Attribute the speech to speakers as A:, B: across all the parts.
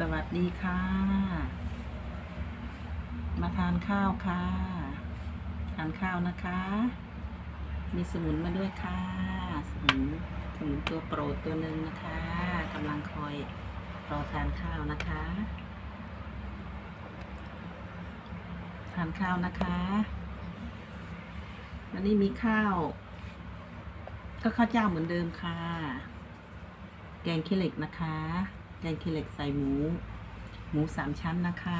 A: สวัสดีค่ะ มาทานข้าวค่ะ ทานข้าวนะคะ มีสมุนมาด้วยค่ะ สมุนสมุนตัวโปรดตัวหนึ่งนะคะกำลังคอยรอทานข้าวนะคะ ทานข้าวนะคะวันนี้มีข้าว ก็ข้าวเจ้าเหมือนเดิมค่ะ แกงขี้เหล็กนะคะ แกงขี้เล็กใส่หมู หมูสามชั้นนะคะ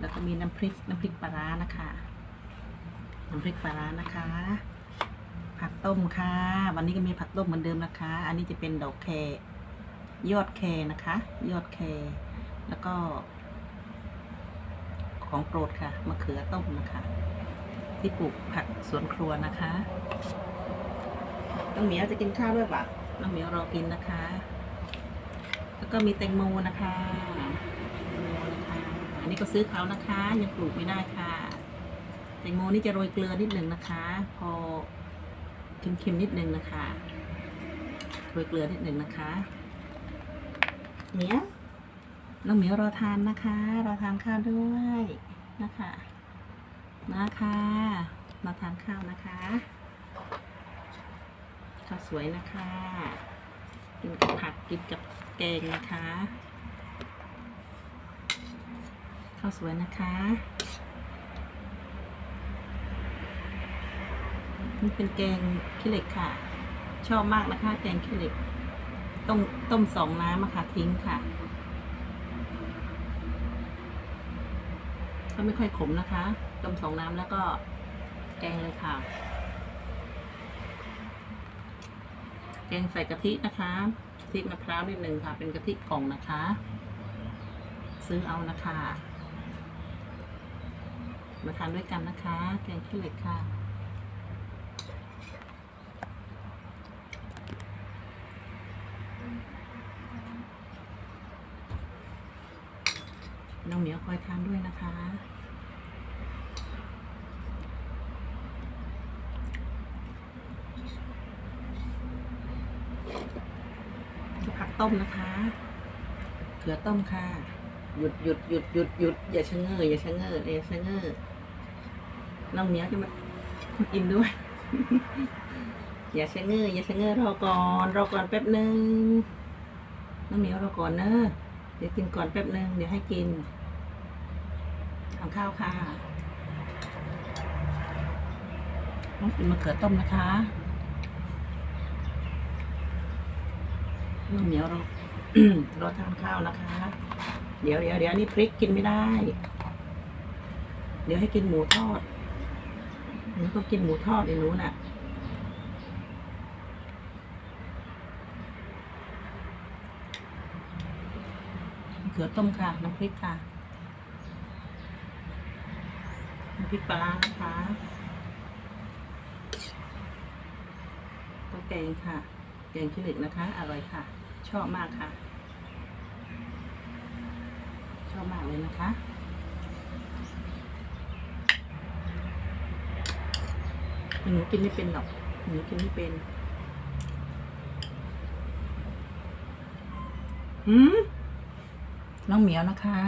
A: แล้วก็มีน้ำพริกน้ำพริกปลาร้านะคะ น้ำพริกปลาร้านะคะ ผักต้มค่ะ วันนี้ก็มีผักต้มเหมือนเดิมนะคะ อันนี้จะเป็นดอกแครยอดแครนะคะ ยอดแครแล้วก็ ของโปรดค่ะมะเขือต้มนะคะ ที่ปลูกผักสวนครัวนะคะน้องเหมียวจะกินข้าวด้วยปะน้องเหมียวรอกินนะคะ แล้วก็มีแตงโมนะคะแตงโมนะคะ อันนี้ก็ซื้อเขานะคะ ยังปลูกไม่ได้ค่ะ แตงโมนี่จะโรยเกลือนิดหนึ่งนะคะ พอเค็มๆนิดหนึ่งนะคะ โรยเกลือนิดหนึ่งนะคะเหมียวน้องเหมียวรอทานนะคะ รอทานข้าวด้วยนะคะ นะคะมาทานข้าวนะคะข้าวสวยนะคะ กินกับผักกินกับ แกงนะคะข้าวสวยนะคะนี่เป็นแกงขี้เหล็กค่ะ ชอบมากนะคะ แกงขี้เหล็ก ต้มต้มสองน้ำอะค่ะทิ้งค่ะก็ไม่ค่อยขมนะคะ ต้มสองน้ำแล้วก็แกงเลยค่ะ แกงใส่กะทินะคะ ทิมะพร้าวนิดหนึ่งค่ะ เป็นกะทิกล่องนะคะ ซื้อเอานะคะมาทานด้วยกันนะคะ แกงขี้เหล็กค่ะน้องเหมียวคอยทานด้วยนะคะ ผัก ต้มนะคะเขือต้มค่ะ หยุดหยุดหยุดหยุดหยุดอย่าชะเง้ออย่าชะเง้ออย่าชะเง้อน้องเมียจะมากินด้วย อย่าชะเง้ออย่าชะเง้อรอก่อนรอก่อนแป๊บหนึ่งน้องเมียรอก่อนเนอะเดี๋ยวกินก่อนแป๊บหนึ่งเดี๋ยวให้กินทานข้าวค่ะน้องกินมะเขือต้มนะคะ น้องเหนียวเราเราทานข้าวนะคะ เดี๋ยวเดี๋ยวเดี๋ยวนี่พริกกินไม่ได้ เดี๋ยวให้กินหมูทอดหนูต้องกินหมูทอดไอ้หนูน่ะเขือต้มค่ะ น้ำพริกค่ะ น้ำพริกปลาร้านะคะก็แกงค่ะ แกงขี้เหล็กนะคะ อร่อยค่ะ ชอบมากค่ะ ชอบมากเลยนะคะหนูกินไม่เป็นหรอกหนูกินไม่เป็น หืมน้องเหมียวนะคะ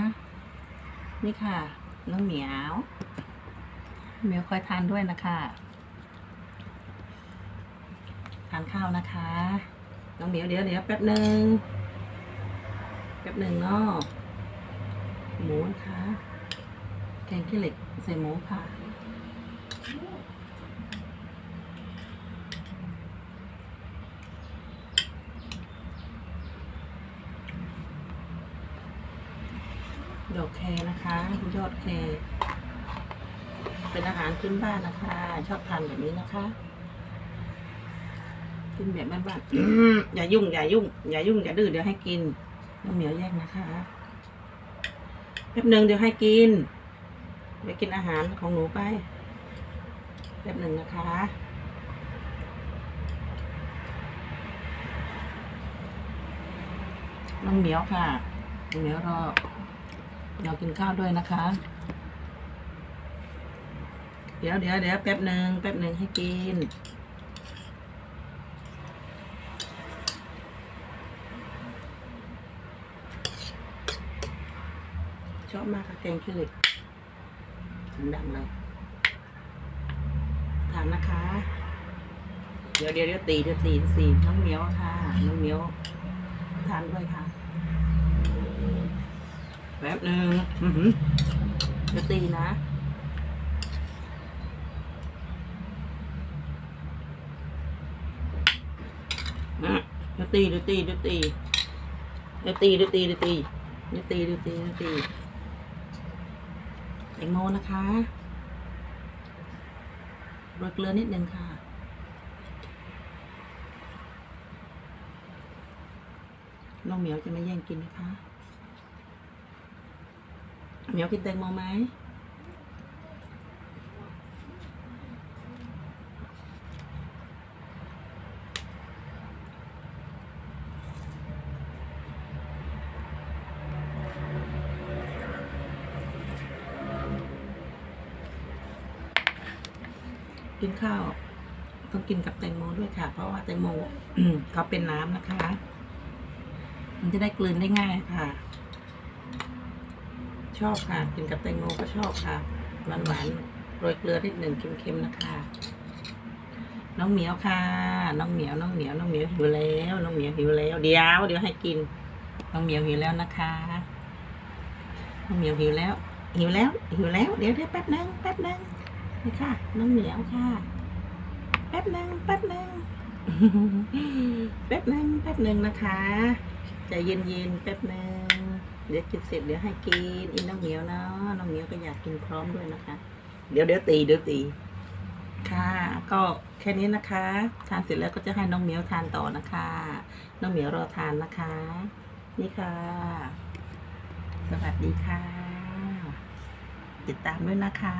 A: นี่ค่ะ น้องเหมียวเหมียวคอยทานด้วยนะคะ ทานข้าวนะคะ น้องเหมียวเดี๋ยวเดี๋ยวแป๊บหนึ่งแป๊บหนึ่งเนาะหมูนะคะแกงขี้เหล็กใส่หมูค่ะดอกแครนะคะ ยอดแครเป็นอาหารพื้นบ้านนะคะ ชอบทานแบบนี้นะคะ กินแบบบ้านๆอืมอย่ายุ่ง อย่ายุ่ง อย่ายุ่ง อย่าดื้อเดี๋ยวให้กินน้ำเหนียวแยกนะคะแป๊บหนึ่งเดี๋ยวให้กิน ไปกินอาหารของหนูไปแป๊บหนึ่งนะคะ น้องเหมียวค่ะน้องเหมียวรอเรากินข้าวด้วยนะคะ เดี๋ยวเดี๋ยวเดี๋ยวแป๊บหนึ่งแป๊บหนึ่งให้กิน ชอบมากค่ะแกงขี้เหล็กถึงดำเลยทานนะคะ เดี๋ยวเดี๋ยวเดี๋ยวตีเดี๋ยวตีตีน้องเมียวค่ะ น้องเมียวทานด้วยค่ะ แป๊บหนึ่งเดี๋ยวตีนะอะเดี๋ยวตีเดี๋ยวตีเดี๋ยวตีเดี๋ยวตีเดี๋ยวตีเดี๋ยวตีเดี๋ยวตีเดี๋ยวตีเดี๋ยว ตีแตงโมนะคะโรยเกลือนิดนึงค่ะ น้องเหมียวจะไม่แย่งกินนะคะ เหมียวกินแตงโมไหม กินข้าวต้องกินกับแตงโมด้วยค่ะ เพราะว่าแตงโมเขาเป็นน้ำนะคะ มันจะได้กลืนได้ง่ายค่ะ ชอบค่ะ กินกับแตงโมก็ชอบค่ะหวานหวานโรยเกลือนิดหนึ่งเค็มๆนะคะ น้องเหมียวค่ะ น้องเหมียวน้องเหมียวน้องเหมียวหิวแล้วน้องเหมียวหิวแล้วเดี๋ยวเดี๋ยวให้กิน น้องเหมียวหิวแล้วนะคะน้องเหมียวหิวแล้วหิวแล้วหิวแล้วเดี๋ยวเดี๋ยวแป๊บนึงแป๊บนึง นี่ค่ะ น้องเหมียวค่ะ แป๊บนึงแป๊บนึงแป๊บนึงแป๊บนึงนะคะใจเย็นๆแป๊บนึงเดี๋ยวกินเสร็จเดี๋ยวให้กินอีน้องเหมียวเนาะน้องเหมียวก็อยากกินพร้อมด้วยนะคะ เดี๋ยวเดี๋ยวตีเดี๋ยวตีค่ะ ก็แค่นี้นะคะ ทานเสร็จแล้วก็จะให้น้องเหมียวทานต่อนะคะ น้องเหมียวรอทานนะคะ นี่ค่ะ สวัสดีค่ะ ติดตามด้วยนะคะ